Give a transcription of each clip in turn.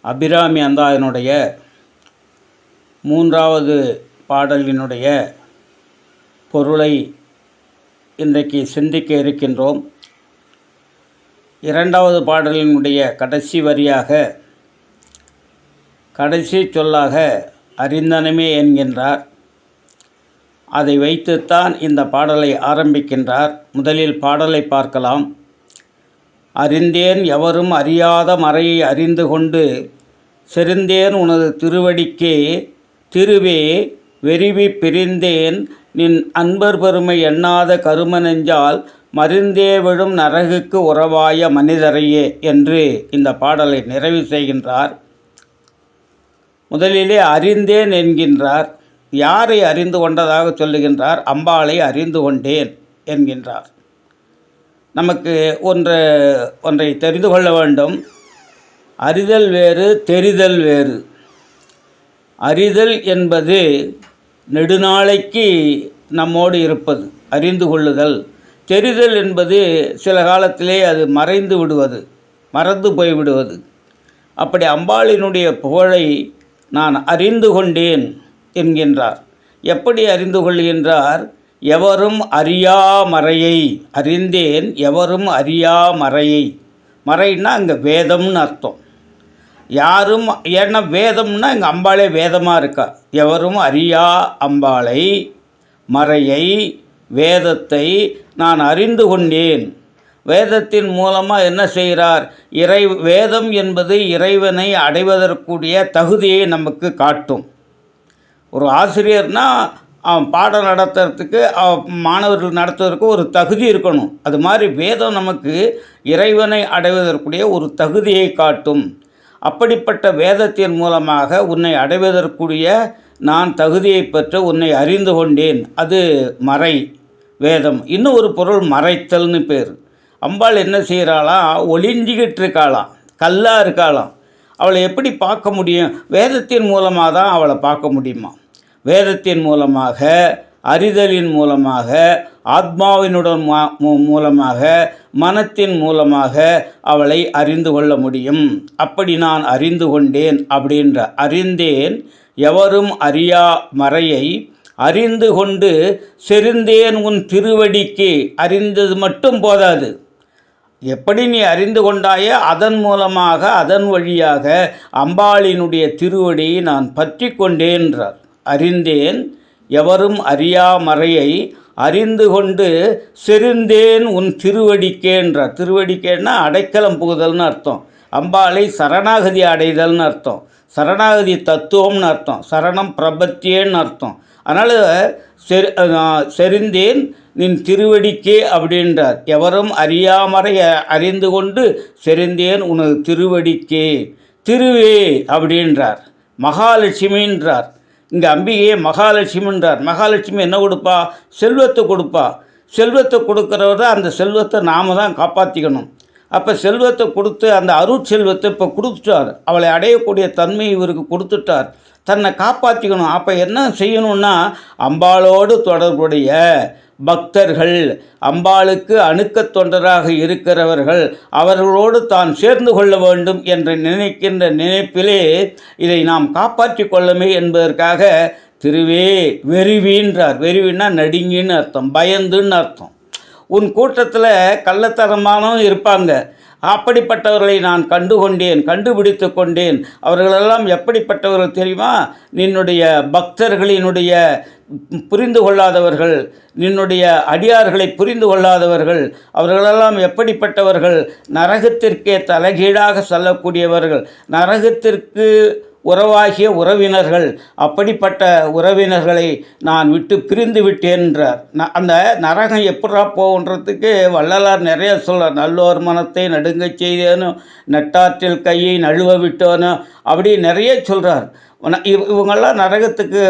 அபிராமி அந்தாதினுடைய மூன்றாவது பாடலினுடைய பொருளை இன்றைக்கு சிந்திக்க இருக்கின்றோம். இரண்டாவது பாடலினுடைய கடைசி வரியாக கடைசி சொல்லாக அறிந்தனமே என்கின்றார். அதை வைத்துத்தான் இந்த பாடலை ஆரம்பிக்கின்றார். முதலில் பாடலை பார்க்கலாம். அறிந்தேன் எவரும் அறியாத மறையை அறிந்து கொண்டு செறிந்தேன் உனது திருவடிக்கே திருவே வெறிவி பிரிந்தேன். நின் அன்பர் பெருமை எண்ணாத கரும நெஞ்சால் மருந்தே விழும் நரகுக்கு உறவாய மனிதரையே என்று இந்த பாடலை நிறைவு செய்கின்றார். முதலிலே அறிந்தேன் என்கின்றார். யாரை அறிந்து கொண்டதாக சொல்லுகின்றார்? அம்பாளை அறிந்து கொண்டேன் என்கின்றார். நமக்கு ஒன்று ஒன்றை தெரிந்து கொள்ள வேண்டும். அறிதல் வேறு தெரிதல் வேறு. அறிதல் என்பது நெடுநாளைக்கு நம்மோடு இருப்பது அறிந்து கொள்ளுதல். தெரிதல் என்பது சில காலத்திலே அது மறைந்து விடுவது மறந்து போய் விடுவது அப்படி அம்பாளினுடைய புகழை நான் அறிந்து கொண்டேன் என்கின்றார். எப்படி அறிந்து கொள்கின்றார்? எவரும் அறியா மறையை அறிந்தேன் எவரும் அறியா மறையை மறைன்னா அங்கே வேதம்னு அர்த்தம். யாரும் ஏன்னா வேதம்னா இங்கே அம்பாளே வேதமாக இருக்கா? எவரும் அறியா அம்பாளை மறையை வேதத்தை நான் அறிந்து கொண்டேன். வேதத்தின் மூலமாக என்ன செய்கிறார்? இறை வேதம் என்பது இறைவனை அடைவதற்குரிய தகுதியை நமக்கு காட்டும். ஒரு ஆசிரியர்னால் பாடம் நடத்துறதுக்கு மாணவர்கள் நடத்துவதற்கு ஒரு தகுதி இருக்கணும். அது மாதிரி வேதம் நமக்கு இறைவனை அடைவதற்குரிய ஒரு தகுதியை காட்டும். அப்படிப்பட்ட வேதத்தின் மூலமாக உன்னை அடைவதற்குரிய நான் தகுதியை பெற்று உன்னை அறிந்து கொண்டேன். அது மறை வேதம். இன்னும் ஒரு பொருள் மறைத்தல்னு பேர். அம்பாள் என்ன செய்கிறாளாம் ஒளிஞ்சிக்கிட்டு இருக்காளாம். கல்லாக இருக்காளாம். அவளை எப்படி பார்க்க முடியும்? வேதத்தின் மூலமாக தான் அவளை பார்க்க முடியுமா? வேதத்தின் மூலமாக அறிதலின் மூலமாக ஆத்மாவினுடன் மூலமாக மனத்தின் மூலமாக அவளை அறிந்து கொள்ள முடியும். அப்படி நான் அறிந்து கொண்டேன் அப்படின்ற அறிந்தேன் எவரும் அறியா மறையை அறிந்து கொண்டு செறிந்தேன் உன் திருவடிக்கு. அறிந்தது மட்டும் போதாது. எப்படி நீ அறிந்து கொண்டாயோ அதன் மூலமாக அதன் வழியாக அம்பாளினுடைய திருவடியை நான் பற்றி கொண்டேன்றார் அறிந்தேன் எவரும் அறியாமறையை அறிந்து கொண்டு செறிந்தேன் உன் திருவடிக்கேன்றார் திருவடிக்கேன்னா அடைக்கலம் புகுதல்னு அர்த்தம். அம்பாளை சரணாகதி அடைதல்னு அர்த்தம். சரணாகதி தத்துவம்னு அர்த்தம். சரணம் பிரபத்தியேன்னு அர்த்தம். அதனால் செரி செறிந்தேன் நின் திருவடிக்கே அப்படின்றார். எவரும் அறியாமறை அறிந்து கொண்டு செறிந்தேன் உனது திருவடிக்கே. திருவே அப்படின்றார். மகாலட்சுமின்றார். இங்கே அம்பிகையே மகாலட்சுமின்றார். மகாலட்சுமி என்ன கொடுப்பா? செல்வத்தை கொடுப்பா. செல்வத்தை கொடுக்குறவர் அந்த செல்வத்தை நாம் தான் காப்பாற்றிக்கணும் அப்போ செல்வத்தை கொடுத்து அந்த அருட்செல்வத்தை இப்போ கொடுத்துட்டார். அவளை அடையக்கூடிய தன்மை இவருக்கு கொடுத்துட்டார். தன்னை காப்பாற்றிக்கணும் அப்போ என்ன செய்யணும்னா அம்பாளோடு தொடர்புடைய பக்தர்கள் அம்பாளுக்கு அணுக்க தொண்டராக இருக்கிறவர்கள் அவர்களோடு தான் சேர்ந்து கொள்ள வேண்டும் என்று நினைக்கின்ற நினைப்பிலே இதை நாம் காப்பாற்றி கொள்ளமே என்பதற்காக திருவே வெறிவின்றார். வெறிவின்னா நடுங்கின்னு அர்த்தம் பயந்துன்னு அர்த்தம். உன் கூட்டத்தில் கள்ளத்தரமானவும் இருப்பாங்க. அப்படிப்பட்டவர்களை நான் கண்டு கொண்டேன் கண்டுபிடித்து கொண்டேன். அவர்களெல்லாம் எப்படிப்பட்டவர்கள் தெரியுமா? நின்னுடைய பக்தர்களினுடைய புரிந்து கொள்ளாதவர்கள் நின்னுடைய அடியார்களை புரிந்து கொள்ளாதவர்கள் அவர்களெல்லாம் எப்படிப்பட்டவர்கள்? நரகத்திற்கே தலைகீழாக சொல்லக்கூடியவர்கள். நரகத்திற்கு உறவாகிய உறவினர்கள். அப்படிப்பட்ட உறவினர்களை நான் விட்டு பிரிந்து விட்டேன்றார் அந்த நரகம் எப்படா போகுன்றதுக்கு வள்ளலார் நிறைய சொல்கிறார் நல்லோர் மனத்தை நடுங்கச் செய்தேனும் நெட்டாற்றில் கையை நழுவ விட்டோனும் அப்படி நிறைய சொல்கிறார் இவங்கெல்லாம் நரகத்துக்கு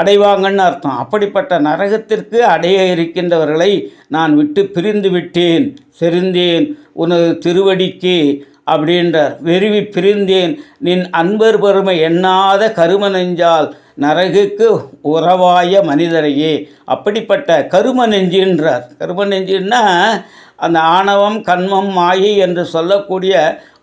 அடைவாங்கன்னு அர்த்தம். அப்படிப்பட்ட நரகத்திற்கு அடைய இருக்கின்றவர்களை நான் விட்டு பிரிந்து விட்டேன் செறிந்தேன். உனது திருவடிக்கு அப்படின்றார். வெறுவி பிரிந்தேன். நின் அன்பர் பெருமை எண்ணாத கரும நெஞ்சால் நரகுக்கு உறவாய மனிதரையே. அப்படிப்பட்ட கரும நெஞ்சுன்றார். கரும நெஞ்சுன்னா அந்த ஆணவம் கண்மம் மாயை என்று சொல்லக்கூடிய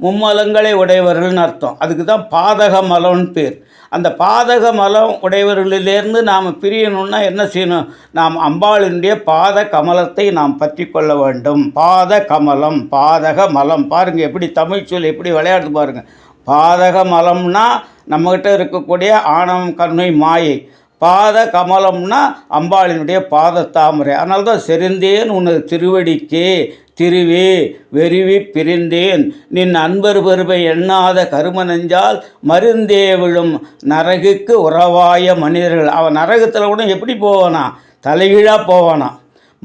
மும்மலங்களை உடையவர்கள்னு அர்த்தம். அதுக்கு தான் பாதக மலம்னு பேர். அந்த பாதக மலம் உடையவர்களிலிருந்து நாம் பிரியணும்னா என்ன செய்யணும்? நாம் அம்பாளினுடைய பாத கமலத்தை நாம் பற்றி கொள்ள வேண்டும். பாத கமலம் பாதக மலம். பாருங்கள் எப்படி தமிழ் சொல் எப்படி விளையாட்டு பாருங்கள் பாதக மலம்னா நம்மக்கிட்ட இருக்கக்கூடிய ஆணவம் கண்மை மாயை. பாத கமலம்னா அம்பாளினுடைய பாத தாமரை அதனால தான் செறிந்தேன் உனது திருவடிக்கே திருவே வெறிவி பிரிந்தேன். நின் அன்பர் பெருமை எண்ணாத கரும நெஞ்சால் மருந்தே விழும் நரகுக்கு உறவாய மனிதர்கள். அவன் நரகத்தில் கூட எப்படி போவானா? தலைகீழாக போவானா?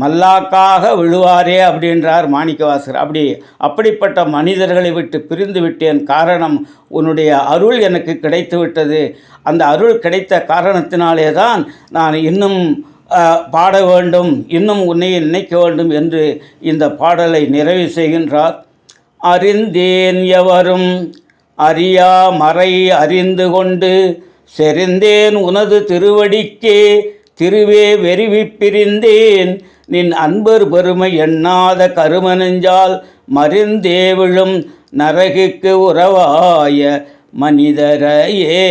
மல்லாக்காக விழுவாரே அப்படின்றார் மாணிக்கவாசகர். அப்படி அப்படிப்பட்ட மனிதர்களை விட்டு பிரிந்து விட்டேன். காரணம் உன்னுடைய அருள் எனக்கு கிடைத்து விட்டது. அந்த அருள் கிடைத்த காரணத்தினாலே தான் நான் இன்னும் பாட வேண்டும் இன்னும் உன்னை நினைக்க வேண்டும் என்று இந்த பாடலை நிறைவு செய்கின்றார். அறிந்தேன் எவரும் அறியா மறை அறிந்து கொண்டு செறிந்தேன் உனது திருவடிக்கே திருவே வெறிவி பிரிந்தேன். நின் அன்பர் பெருமை எண்ணாத கருமனெஞ்சால் மருந்தே விழும் நரகுக்கு உறவாய மனிதரையே.